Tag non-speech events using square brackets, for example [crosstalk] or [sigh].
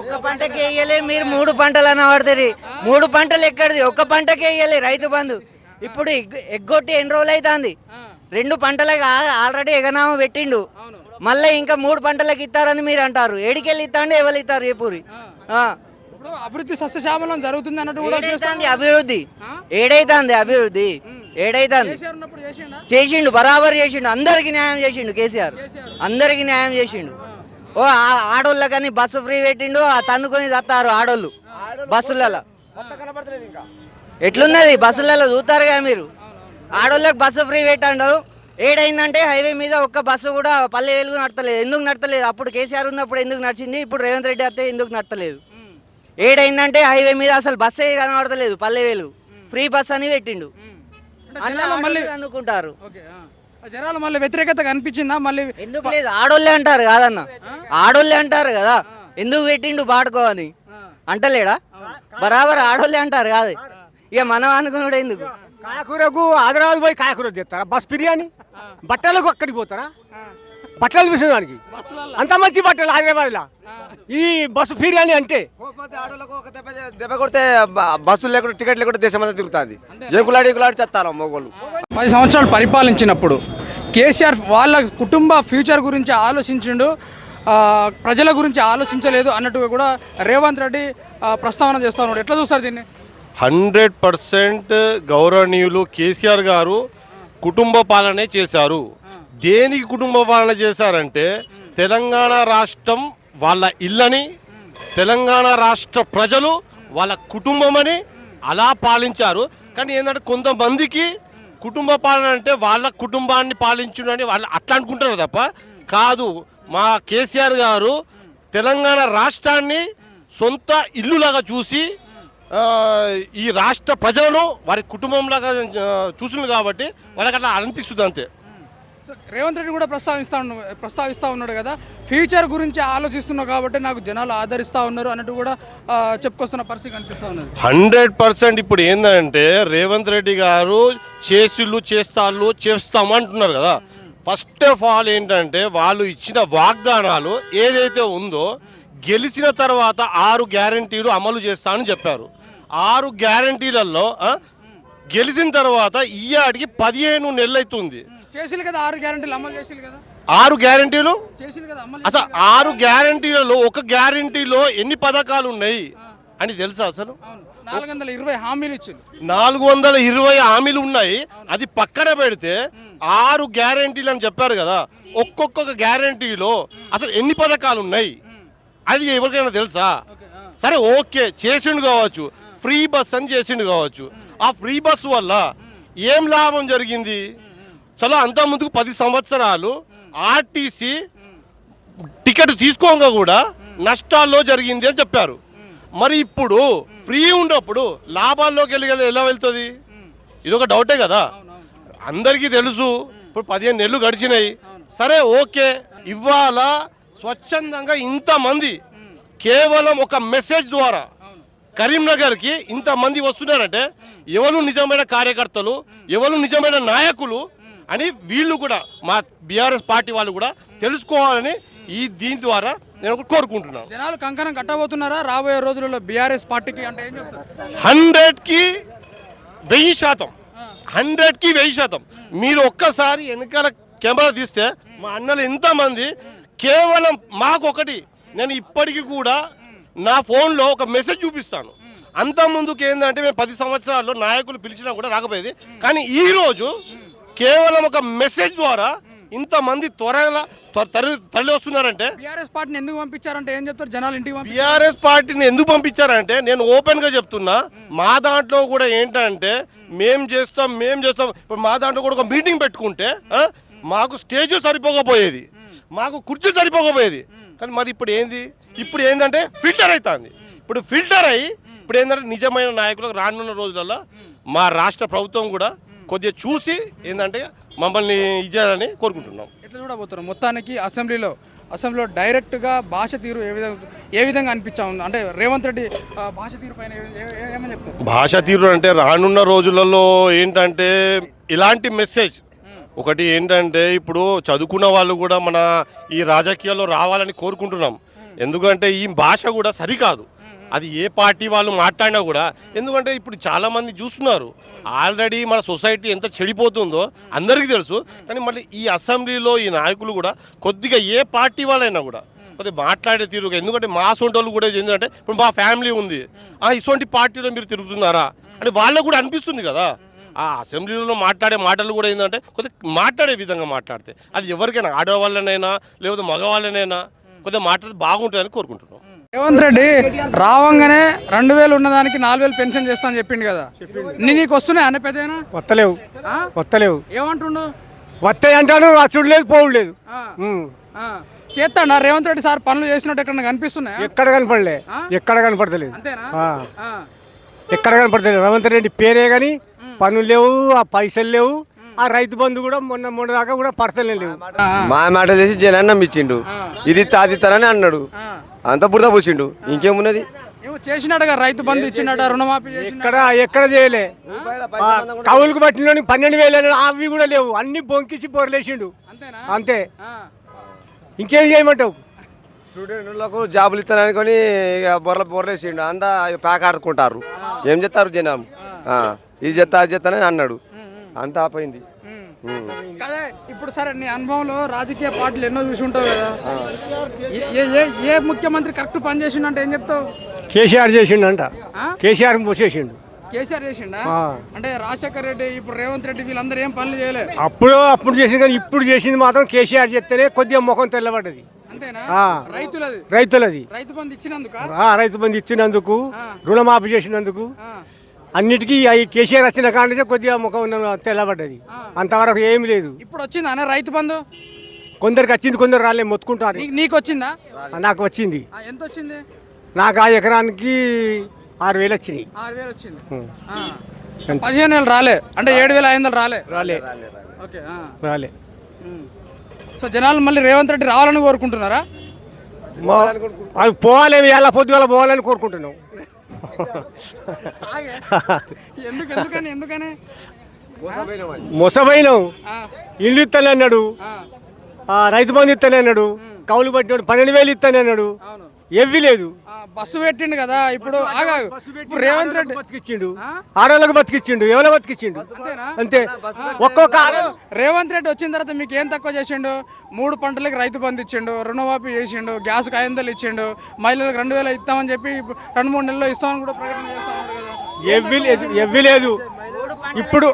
ఒక్క పంటకి వేయలే మీరు మూడు పంటలు అని పడుతుంది మూడు పంటలు ఎక్కడిది? ఒక్క పంటకి వేయలే రైతు బంధు. ఇప్పుడు ఎగ్- ఎగ్గొట్టి ఎన్ని రోజులు అవుతుంది రెండు పంటలకు ఆల్రెడీ ఎగనామా పెట్టిండు. మళ్ళీ ఇంకా మూడు పంటలకు ఇస్తారని మీరు అంటారు. ఏడికెళ్ళి ఇస్తాండి ఎవరు ఇస్తారు ఏ పూరి అభివృద్ధి సస్యశ్యామలం జరుగుతుంది అన్నట్టు కూడా అభివృద్ధి? ఏడైతుంది అభివృద్ధి? ఏడైతుంది. చేసిండు? బరాబర్ చేసిండు. అందరికి న్యాయం చేసిండు కేసీఆర్. అందరికి న్యాయం చేసిండు. ఓ ఆ- ఆడోళ్ళకని బస్సు ఫ్రీ పెట్టిండు ఆ తన్నుకొని చస్తారు ఆడోళ్ళు. బస్సులలో. ఎట్లున్నది? బస్సులలో చూస్తారుగా మీరు. ఆడోళ్ళకి బస్సు ఫ్రీ పెట్టండు. ఏడైందంటే హైవే మీద ఒక్క బస్సు కూడా పల్లె వెలుగు నడతలేదు. ఎందుకు నడతలేదు? అప్పుడు కేసీఆర్ ఉన్నప్పుడు ఎందుకు నడిచింది? ఇప్పుడు రేవంత్ రెడ్డి వస్తే ఎందుకు నడతలేదు? ఏడైందంటే హైవే మీద అసలు బస్సే కనబడతలేదు పల్లె వెలుగు. ఫ్రీ బస్ అని పెట్టిండు. మళ్ళీ అనుకుంటారు. జనాలు మళ్ళీ వ్యతిరేకత కనిపించిందా మళ్ళీ ఎందుకు లేదు? ఆడోళ్ళే అంటారు కాదన్న. ఆడోళ్ళే అంటారు కదా. ఎందుకు పెట్టిండు బాడుకో అని? అంటలేడా? బరాబర్ ఆడోళ్ళే అంటారు కాదు. ఇక మనం అనుకున్నాడు ఎందుకు? కాయకూరకు ఆదరాబాద్ పోయి కాయకూర తెస్తారా? బస్ బిర్యానీ? బట్టలకు అక్కడికి పోతారా? బట్టలు విసడానికి అంత మంచి బట్టలు హైదరాబాద్లో. ఈ బస్సు బిర్యానీ అంటే. కోపంతో ఆడోళ్ళకు ఒక దెబ్బ దెబ్బ కొడితే బస్సులు లేకుండా టికెట్ లేకుండా దేశం అంతా తిరుగుతుంది. జంకులాడి ఎంకులాడి చెత్తారు మొగోళ్ళు. పది సంవత్సరాలు పరిపాలించినప్పుడు కేసీఆర్ వాళ్ళ కుటుంబ ఫ్యూచర్ గురించి ఆలోచించిండు ఆ, ప్రజల గురించి ఆలోచించలేదు అన్నట్టుగా కూడా రేవంత్ రెడ్డి ప్రస్తావన చేస్తా ఉన్నాడు. ఎట్లా చూస్తారు దీన్ని? హండ్రెడ్ పర్సెంట్ గౌరవనీయులు కేసీఆర్ గారు కుటుంబ పాలనే చేశారు. దేనికి కుటుంబ పాలన చేశారంటే తెలంగాణ రాష్ట్రం వాళ్ళ ఇల్లని తెలంగాణ రాష్ట్ర ప్రజలు వాళ్ళ కుటుంబమని అలా పాలించారు. కానీ ఏంటంటే కొంతమందికి కుటుంబ పాలన అంటే వాళ్ళ కుటుంబాన్ని పాలించుడని వాళ్ళు అట్లా అనుకుంటారు తప్ప కాదు. మా కేసీఆర్ గారు తెలంగాణ రాష్ట్రాన్ని సొంత ఇల్లులాగా చూసి ఈ రాష్ట్ర ప్రజలను వారి కుటుంబంలాగా చూసింది కాబట్టి వాళ్ళకి అట్లా అనిపిస్తుంది అంతే. రేవంత్ రెడ్డి కూడా ప్రస్తావిస్తా ఉన్న ప్రస్తావిస్తూ ఉన్నాడు కదా. ఫ్యూచర్ గురించి ఆలోచిస్తున్నావు కాబట్టి నాకు జనాలు ఆదరిస్తూ ఉన్నారు అన్నట్టు కూడా చెప్పుకొస్తున్న పరిస్థితి కనిపిస్తూ ఉన్నది. హండ్రెడ్ పర్సెంట్ ఇప్పుడు ఏంటంటే రేవంత్ రెడ్డి గారు చేసిళ్ళు చేస్తాళ్ళు చేస్తాము అంటున్నారు కదా. ఫస్ట్ ఆఫ్ ఆల్ ఏంటంటే వాళ్ళు ఇచ్చిన వాగ్దానాలు ఏదైతే ఉందో గెలిచిన తర్వాత ఆరు గ్యారంటీలు అమలు చేస్తానని చెప్పారు. ఆరు గ్యారంటీలలో గెలిచిన తర్వాత ఈ ఆడికి పదిహేను నెలలు అవుతుంది కదా ఆరు గ్యారెంటీలు అమలు చేసిలు కదా? ఆరు గ్యారంటీలు? చేసిలు కదా అమలు అసలు ఆరు గ్యారంటీలలో ఒక గ్యారంటీలో ఎన్ని పథకాలు ఉన్నాయి అని తెలుసా అసలు? నాలుగు వందల ఇరవై హామీలు ఇచ్చింది నాలుగు వందల ఇరవై హామీలు ఉన్నాయి. అది పక్కన పెడితే ఆరు గ్యారంటీలు అని చెప్పారు కదా ఒక్కొక్క గ్యారంటీలో అసలు ఎన్ని పథకాలు ఉన్నాయి? అది ఎవరికైనా తెలుసా? సరే ఓకే చేసిండు కావచ్చు. ఫ్రీ బస్ అని చేసిండు కావచ్చు. ఆ ఫ్రీ బస్ వల్ల ఏం లాభం జరిగింది? చలో అంత ముందుకు పది సంవత్సరాలు ఆర్టీసీ టికెట్ తీసుకోగా కూడా నష్టాల్లో జరిగింది అని చెప్పారు. మరి ఇప్పుడు ఫ్రీ ఉన్నప్పుడు లాభాల్లోకి వెళ్ళి ఎలా వెళ్తుంది? ఇది ఒక డౌటే కదా. అందరికీ తెలుసు. ఇప్పుడు పదిహేను నెలలు గడిచినాయి. సరే ఓకే. ఇవాళ స్వచ్ఛందంగా ఇంతమంది కేవలం ఒక మెసేజ్ ద్వారా కరీంనగర్కి ఇంతమంది వస్తున్నారంటే ఎవరు నిజమైన కార్యకర్తలు ఎవరు నిజమైన నాయకులు అని వీళ్ళు కూడా మా బీఆర్ఎస్ పార్టీ వాళ్ళు కూడా తెలుసుకోవాలని ఈ దీని ద్వారా నేను కోరుకుంటున్నాను. జనాలు కంకణం కట్టబోతున్నారా? రాబోయే రోజులలో బీఆర్ఎస్ పార్టీకి అంటే ఏం చెప్తారు? హండ్రెడ్కి వెయ్యి శాతం. హండ్రెడ్కి వెయ్యి శాతం. మీరు ఒక్కసారి వెనకాల కెమెరా తీస్తే మా అన్నలు ఎంతమంది కేవలం మాకు ఒకటి నేను ఇప్పటికీ కూడా నా ఫోన్లో ఒక మెసేజ్ చూపిస్తాను. అంత ముందుకు ఏంటంటే మేము పది సంవత్సరాల్లో నాయకులు పిలిచినా కూడా రాకపోయేది. కానీ ఈ రోజు కేవలం ఒక మెసేజ్ ద్వారా ఇంతమంది త్వరగా త్వర- తరలి వస్తున్నారంటే బీఆర్ఎస్ పార్టీని ఎందుకు పంపించారంటే ఏం చెప్తారు? జనాలు ఇంటికి పంపి బీఆర్ఎస్ పార్టీని ఎందుకు పంపించారంటే నేను ఓపెన్గా చెప్తున్నా మా దాంట్లో కూడా ఏంటంటే మేం చేస్తాం మేం చేస్తాం. ఇప్పుడు మా దాంట్లో కూడా ఒక మీటింగ్ పెట్టుకుంటే మాకు స్టేజ్ సరిపోకపోయేది మాకు కుర్చీ సరిపోకపోయేది. కానీ మరి ఇప్పుడు ఏంది? ఇప్పుడు ఏంటంటే ఫిల్టర్ అవుతుంది ఇప్పుడు ఫిల్టర్ అయ్యి ఇప్పుడు ఏంటంటే నిజమైన నాయకులకు రానున్న రోజులలో మా రాష్ట్ర ప్రభుత్వం కూడా కొద్దిగా చూసి ఏంటంటే మమ్మల్ని ఇచ్చేయాలని కోరుకుంటున్నాం. ఎట్లా చూడబోతారు మొత్తానికి అసెంబ్లీలో అసెంబ్లీలో డైరెక్ట్గా భాష తీరు ఏ విధంగా ఏ విధంగా అనిపించా ఉంది? అంటే రేవంత్ రెడ్డి భాష తీరు పైన ఏమని చెప్తారు? భాష తీరు అంటే రానున్న రోజులలో ఏంటంటే ఇలాంటి మెసేజ్. ఒకటి ఏంటంటే ఇప్పుడు చదువుకున్న వాళ్ళు కూడా మన ఈ రాజకీయాల్లో రావాలని కోరుకుంటున్నాం. ఎందుకంటే ఈ భాష కూడా సరికాదు. అది ఏ పార్టీ వాళ్ళు మాట్లాడినా కూడా ఎందుకంటే ఇప్పుడు చాలా మంది చూస్తున్నారు. ఆల్రెడీ మన సొసైటీ ఎంత చెడిపోతుందో అందరికీ తెలుసు. కానీ మళ్ళీ ఈ అసెంబ్లీలో ఈ నాయకులు కూడా కొద్దిగా ఏ పార్టీ వాళ్ళైనా కూడా కొద్దిగా మాట్లాడే తీరుగా ఎందుకంటే మా సొంటోళ్ళు కూడా ఏంటంటే ఇప్పుడు మా ఫ్యామిలీ ఉంది. ఆ ఇటువంటి పార్టీలో మీరు తిరుగుతున్నారా? అని వాళ్ళకు కూడా అనిపిస్తుంది కదా. ఆ అసెంబ్లీలో మాట్లాడే మాటలు కూడా ఏంటంటే కొద్దిగా మాట్లాడే విధంగా మాట్లాడితే. అది ఎవరికైనా ఆడవాళ్ళనైనా లేకపోతే మగవాళ్ళనైనా కొద్దిగా మాట్లాడితే బాగుంటుందని కోరుకుంటున్నాం. రేవంత్ రెడ్డి రావంగానే రెండు వేలు ఉన్నదానికి నాలుగు వేలు పెన్షన్ చేస్తా అని చెప్పిండు కదా. నీ నీకు వస్తున్నాయి? అన్న పెద్దనా వత్తలేవు. ఆ? వత్తలేవు. ఏమంటుండు? వస్తాయి అంటాను వచ్చుడు లేదు పోవుడు లేదు. ఆ, ఉమ్. ఆ. చేస్తాడా? రేవంత్ రెడ్డి సార్ పనులు చేసినట్టు ఎక్కడ కనిపిస్తున్నాయా? ఎక్కడ కనపడలే. ఎక్కడ కనపడతలేదు. అంతేనా? ఆ. ఆ. ఎక్కడ కనపడతలేదు. రేవంత్ రెడ్డి పేరే కానీ పనులు లేవు ఆ పైసలు లేవు ఆ రైతు బంధు కూడా మొన్న మొన్న దాకా కూడా పడతలే లేవు. మా మాట చేసి జనాన్ని నమ్మించిండు. ఇది తాదిస్తానని అన్నాడు. ఆ. అంత బురద పూసిండు. ఇంకేమున్నది? ఏమో చేసినట్టుగా రైతు బంధు ఇచ్చినట్ట రుణమాఫీ చేసిన ఎక్కడ ఎక్కడ చేయలే. కవులకు పట్టిన పన్నెండు వేలు అన్నాడు, అవి కూడా లేవు. అన్ని బొంకిసి పొరలేసిండు అంతేనా? అంతే. ఇంకేం చేయమంటావు? స్టూడెంట్లకు జాబులు ఇస్తాననుకొని ఇక బొర్ర బొర్రేసిండు అంతా ప్యాక్ ఆడుకుంటారు. ఏం చెప్తారు జనం ఆ, ఇది చెత్తా అది చెత్తానని అన్నాడు. అంతా ఆపోయింది. కదే ఇప్పుడు సరే నీ అనుభవంలో రాజకీయ పార్టీలు ఎన్నో చూసి ఉంటావు కదా. ఏ- ఏ ఏ ఏ ముఖ్యమంత్రి కరెక్ట్ పని చేసిండు అంటే ఏం చెప్తావు? కేసీఆర్ చేసిండంట. ఆ? కేసీఆర్ పోసేసిండు కేసీఆర్ చేసిండా. అంటే రాజశేఖర్ రెడ్డి ఇప్పుడు రేవంత్ రెడ్డి వీళ్ళందరూ ఏం పనులు చేయలే? అప్పుడు అప్పుడు చేసింది కానీ ఇప్పుడు చేసింది మాత్రం కేసీఆర్ చెప్తేనే కొద్దిగా ముఖం తెల్లబడ్డది. రైతులది. రైతులది. రైతు బంధు ఇచ్చినందుక? రైతు బంధు ఇచ్చినందుకు రుణమాఫీ చేసినందుకు. అన్నిటికీ ఈ కేసీఆర్ వచ్చిన కాంటే కొద్దిగా ముఖం ఉన్న- తెల్లబడ్డది. అంతవరకు ఏమి లేదు. ఇప్పుడు వచ్చిందా అనే రైతు బంధు? కొందరికి వచ్చింది కొందరు రాలే మొత్తుకుంటారు. నీకు వచ్చిందా నాకు వచ్చింది. ఎంత వచ్చింది నాకు ఆ ఎకరానికి ఆరు వేలు వచ్చినాయి. ఆరు వేలు వచ్చింది. పదిహేను వేలు రాలే. అంటే ఏడు వేల ఐదు వందలు రాలే. రాలే. ఓకే. రాలే. సో జనాలు మళ్ళీ రేవంత్ రెడ్డి రావాలని కోరుకుంటున్నారా? అవి పోవాలి ఎలా పొద్దుగాల పోవాలని కోరుకుంటున్నాం. [laughs] ఎందుకని ఇల్లు ఇస్తానే అన్నాడు. ఆ, ఆ, రైతు బంధు ఇస్తానే అన్నాడు. కౌలు పట్టినాడు పన్నెండు వేలు ఇస్తానే ఎవ్వి లేదు. బస్సు పెట్టిండు కదా ఇప్పుడు ఆగా ఇప్పుడు రేవంత్ రెడ్డి బతికిచ్చిండు. ఆడవాళ్ళకి బతికిచ్చిండు ఎవరో బతికిచ్చిండు. అంతేనా? అంతే ఒక్కొక్క రేవంత్ రెడ్డి వచ్చిన తర్వాత మీకు ఏం తక్కువ చేసిండు? మూడు పంటలకి రైతు బంధు ఇచ్చిండు రుణమాఫీ చేసిండు గ్యాస్ ఐదు వందలు ఇచ్చిండు మహిళలకు రెండు వేలు ఇస్తామని చెప్పి ఇప్పుడు రెండు మూడు నెలల్లో ఇస్తామని కూడా ప్రకటన చేస్తా లేదు ఎవ్వి లేదు. ఇప్పుడు